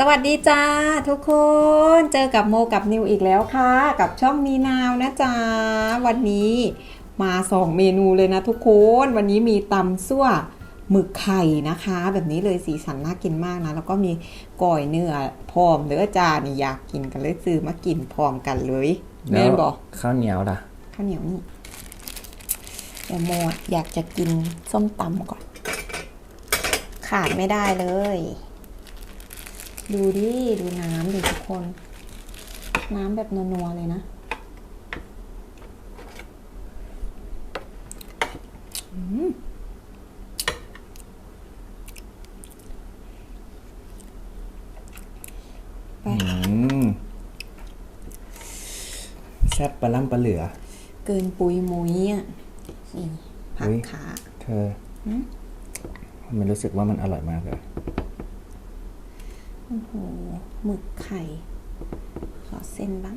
สวัสดีจ้าทุกคนเจอกับโมกับนิวอีกแล้วค่ะ กับช่องมีนาวนะจ๊ะวันนี้มาสองเมนูเลยนะทุกคน วันนี้มีตำซั่วหมึกไข่นะคะ แบบนี้เลยสีสันน่ากินมากนะ แล้วก็มีก่อยเนื้อพร้อมเด้อจ้านี่อยากกินกันเลยซื้อมากินพร้อมกันเลยแม่นบอกข้าวเหนียวล่ะข้าวเหนียวนี่เดี๋ยวโมอยากจะกินส้มตำก่อน ขาดไม่ได้เลย ดูดิดูน้ำดิทุกคน น้ำแบบนัวๆเลยนะไปอืมแซ่บปลาล่ำปลาเหลือ เกินปุยมุยอะนี่ผักอุ๊ยขาเธอมันรู้สึกว่ามันอร่อยมากเลย โอ้โหหมึกไข่ ขอเส้นบ้าง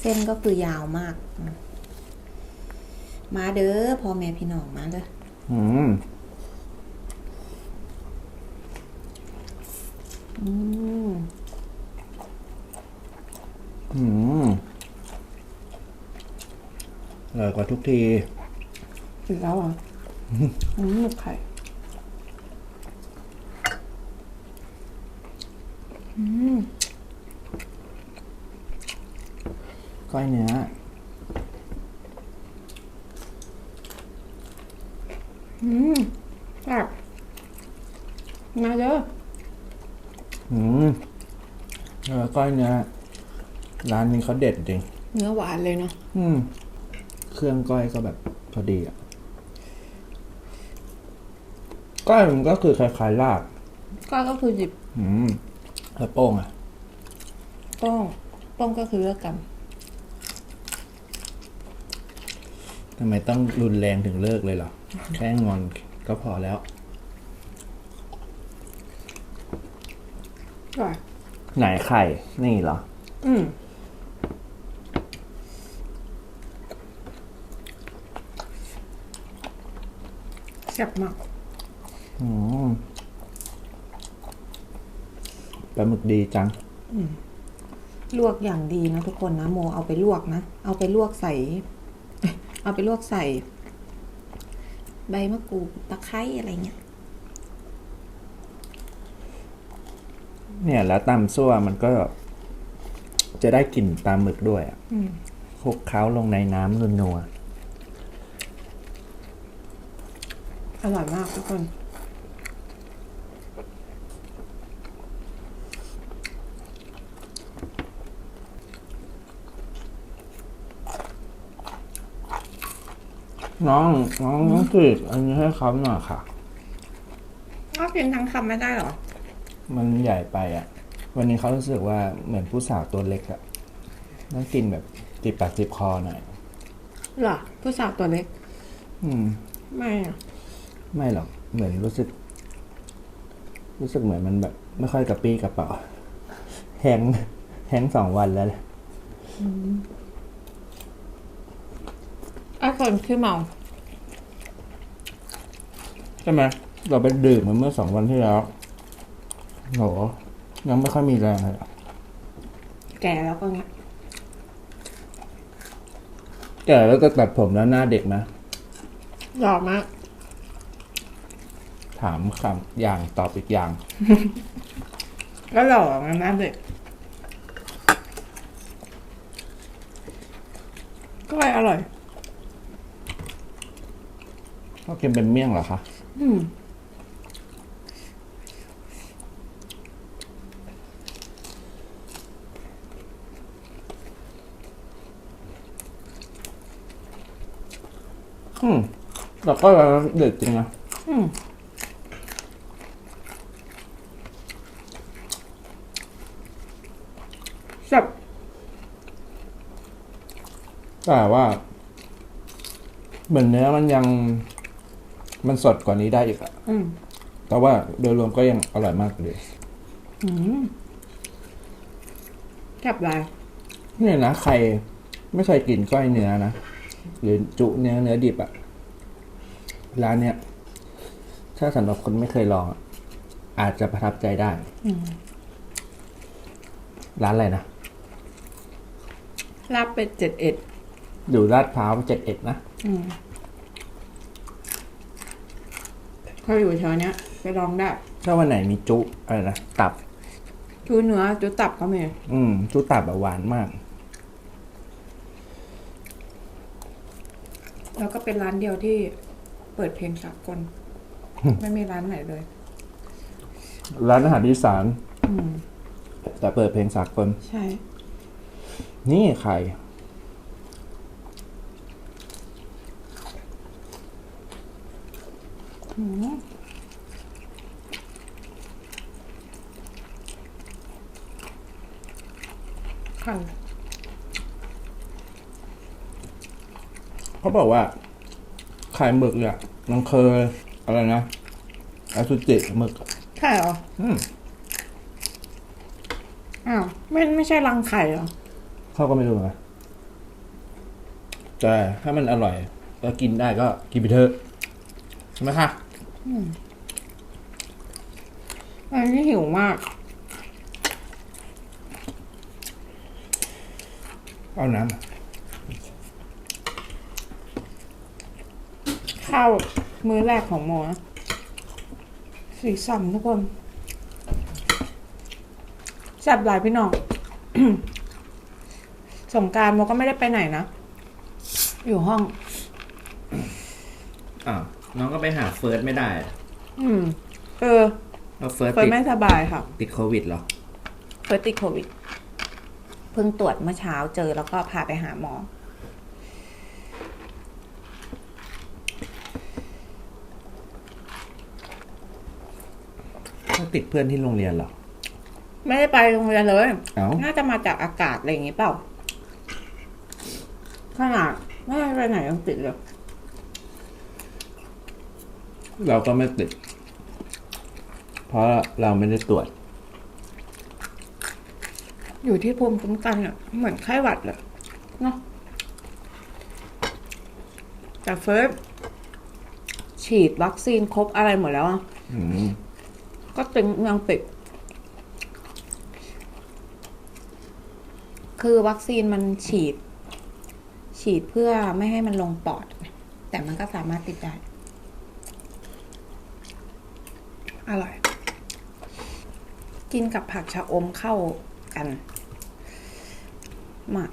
เส้นก็คือยาวมากอืมมาเด้อพ่อแม่พี่น้องมาเด้ออืมอืมอืมอร่อยกว่าทุกทีอีกแล้วเหรอะ อืมหมึกไข่ อืม ก้อย เนื้อ อืมแบบมาเด้ออืมเออก้อยเนื้อร้านนี้เขาเด็ดจริง เนื้อหวานเลยเนาะ อืม เครื่องก้อยก็แบบพอดีอะ ก้อยมันก็คือคล้ายๆลาบก็ก็คือหยิบ อืม แล้วโป้งอะ โป้ง โป้งก็คือเลือกกัน ทำไมต้องรุนแรงถึงเลิกเลยเหรอ แค่งอนก็พอแล้วก่อนไหนไข่ นี่เหรอ อืมแซ่บมากอืมปลาหมึกดีจัง ลวกอย่างดีนะทุกคนนะ โมเอาไปลวกนะ เอาไปลวกใส่ เอาไปลวกใส่ ใบมะกรูดตะไคร้อะไรเงี้ย เนี่ยแล้วตำซั่วมันก็ จะได้กลิ่นปลาหมึกด้วยอะอืมคลุกเคล้าลงในน้ำนัวอร่อยมากทุกคน น้องน้องน้องจืดอันนี้ให้เขาหน่อยค่ะ ก็กินทั้งคำไม่ได้หรอ มันใหญ่ไปอะ วันนี้เขารู้สึกว่าเหมือนผู้สาวตัวเล็กอะต้องกินแบบจิบปากจิบคอหน่อยหรอ ผู้สาวตัวเล็ก อืม ไม่อะไม่หรอก เหมือนรู้สึก รู้สึกเหมือนมันแบบ ไม่ค่อยกระปี้กระเป๋าแฮงก์แฮงก์สองวันแล้วแหละ ไอ้คนขี้เมา ใช่ไหมเราไปดื่มมันเมื่อสองวันที่แล้วโหยังไม่ค่อยมีแรงเลยอะแก่แล้วก็เงี้ยแก่แล้วก็ตัดผมแล้วหน้าเด็กนะ หล่อมาก ถามคำอย่างตอบอีกอย่าง ก็หล่อมันนะเด็ก ก็อร่อย ก็กินเป็นเมี่ยงเหรอคะ อืมอืมแต่ก็เด็ดจริงนะอืมแซ่บแต่ว่าเหมือนเนื้อมันยัง มันสดกว่านี้ได้อีกอะอืมแต่ว่าโดยรวมก็ยังอร่อยมากเลยอืมแซ่บหลายเนี่ยนะใครไม่เคยกินก้อยเนื้อนะหรือจุเนื้อเนื้อดิบอะร้านเนี้ยถ้าสำหรับคนไม่เคยลองอะอาจจะประทับใจได้ อืมร้านอะไรนะลาบเป็ดเจ็ดเอ็ดอยู่ลาดพร้าวเจ็ดเอ็ดนะ อืม เขาอยู่แถวเนี้ยไปลองได้ถ้าวันไหนมีจุอะไรนะตับ จูเนื้อจูตับก็มีอืมจุตับแบบหวานมาก แล้วก็เป็นร้านเดียวที่เปิดเพลงสากล ไม่มีร้านไหนเลย ร้านอาหารอีสานอืมแต่เปิดเพลงสากล ใช่ นี่ไข่ อืมไข่เขาบอกว่าไข่หมึกเนี่ยมันเคยอะไรนะอสุจิหมึกใช่เหรออืมอ้าวไม่ไม่ใช่รังไข่เหรอเขาก็ไม่รู้นะแต่ถ้ามันอร่อย ก็กินได้ก็กินไปเถอะใช่ไหมคะอันนี้หิวมาก เอาน้ำมาข้าวมื้อแรกของโมนะสีสันทุกคน แซ่บหลายพี่น้อง สงกรารโมก็ไม่ได้ไปไหนนะ อยู่ห้องอ้าว น้องก็ไปหาเฟิร์สไม่ได้อืม เออ เพราะเฟิร์สเฟิร์ตินดไม่สบายค่ะ ติดโควิดเหรอ เฟิร์สติดโควิด เพิ่งตรวจเมื่อเช้าเจอแล้วก็พาไปหาหมอเขาติดเพื่อนที่โรงเรียนเหรอ ไม่ได้ไปโรงเรียนเลย เอ้า น่าจะมาจากอากาศอะไรอย่างงี้เปล่า ขนาดไม่ได้ไปไหนยังติดเลย เราก็ไม่ติด เพราะเราไม่ได้ตรวจ อยู่ที่ภูมิคุ้มกันอะเหมือนไข้หวัดเลยเนาะแต่เฟิร์สฉีดวัคซีนครบอะไรหมดแล้วอะอืมก็ติงยังติดคือวัคซีนมันฉีด ฉีดเพื่อไม่ให้มันลงปอด แต่มันก็สามารถติดได้ อร่อย กินกับผักชะอมเข้ากันมาก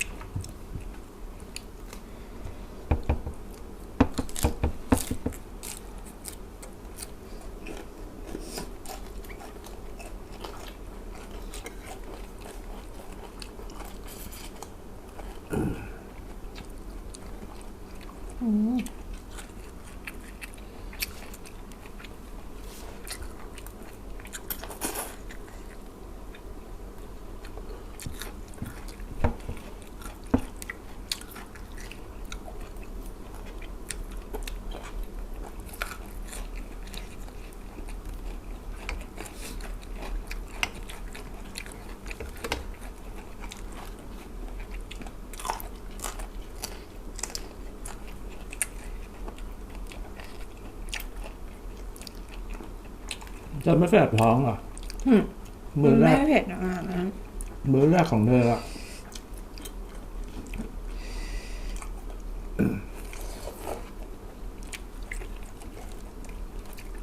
จะไม่แสบท้องเหรออืมมือแรไม่กเผ็ดนะนั้นมือแรกของเธออะ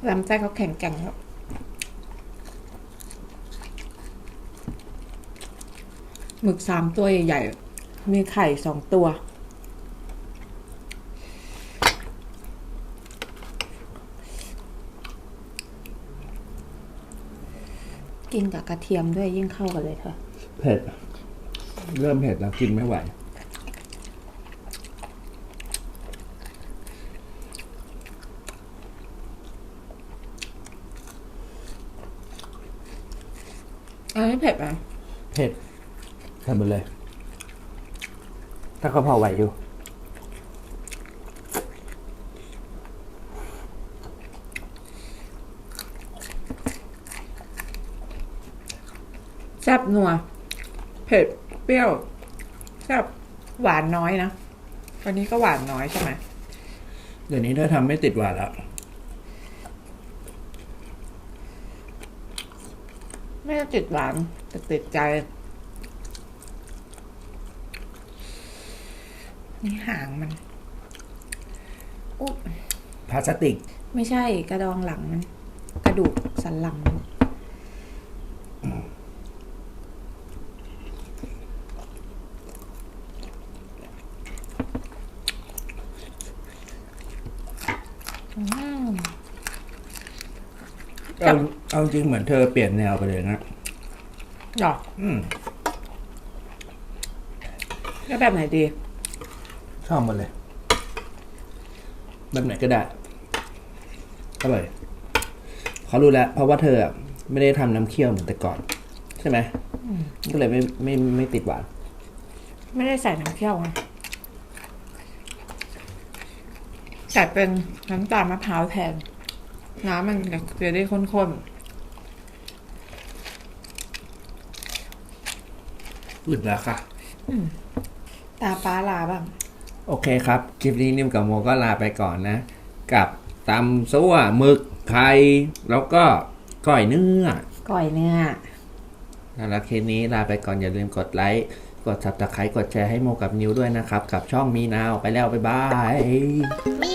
ลำไส้เขาแข็งแกร่งแล้วหมึกสามตัวใหญ่ๆ มีไข่สองตัว กินกับกระเทียมด้วยยิ่งเข้ากันเลยเธอเผ็ด เริ่มเผ็ดแล้วกินไม่ไหว อันนี้เผ็ดไหมเผ็ดทำไปเลย ถ้าก็พอไหวอยู่ แซ่บนัว เผ็ด เปรี้ยวแซ่บหวานน้อยนะวันนี้ก็หวานน้อยใช่ไหมเดี๋ยวนี้ถ้าทำไม่ติดหวานแล้ว ไม่ได้ติดหวานแต่ติดใจ นี่หางมันอุ๊ยพลาสติก ไม่ใช่กระดองหลังมัน กระดูกสันหลังมัน อืม เอาเอาจริงเหมือนเธอเปลี่ยนแนวไปเลยนะดอกอืมแล้วแบบไหนดี ชอบหมดเลย แบบไหนก็ได้อร่อยเขารู้แล้วเพราะว่าเธออะไม่ได้ทำน้ำเคี่ยวเหมือนแต่ก่อน ใช่ไหมก็เลยไม่ไม่ไม่ติดหวาน ไม่ได้ใส่น้ำเคี่ยวไงใส่เป็นน้ำตาลมะพร้าวแทน น้ำมันจะได้ข้นอื่นแล้วค่ะ ๆ ตาปลาลาบ้าง โอเคครับ คลิปนี้นิ่มกับโมก็ลาไปก่อนนะ กับตำซั่วหมึกไข่แล้วก็ก้อยเนื้อก่อยเนื้อ สำหรับคลิปนี้ลาไปก่อนอย่าลืมกดไลค์ กด subscribe กดแชร์ให้โมกับนิวด้วยนะครับ กับช่องมีนาวไปแล้ว บ๊ายบาย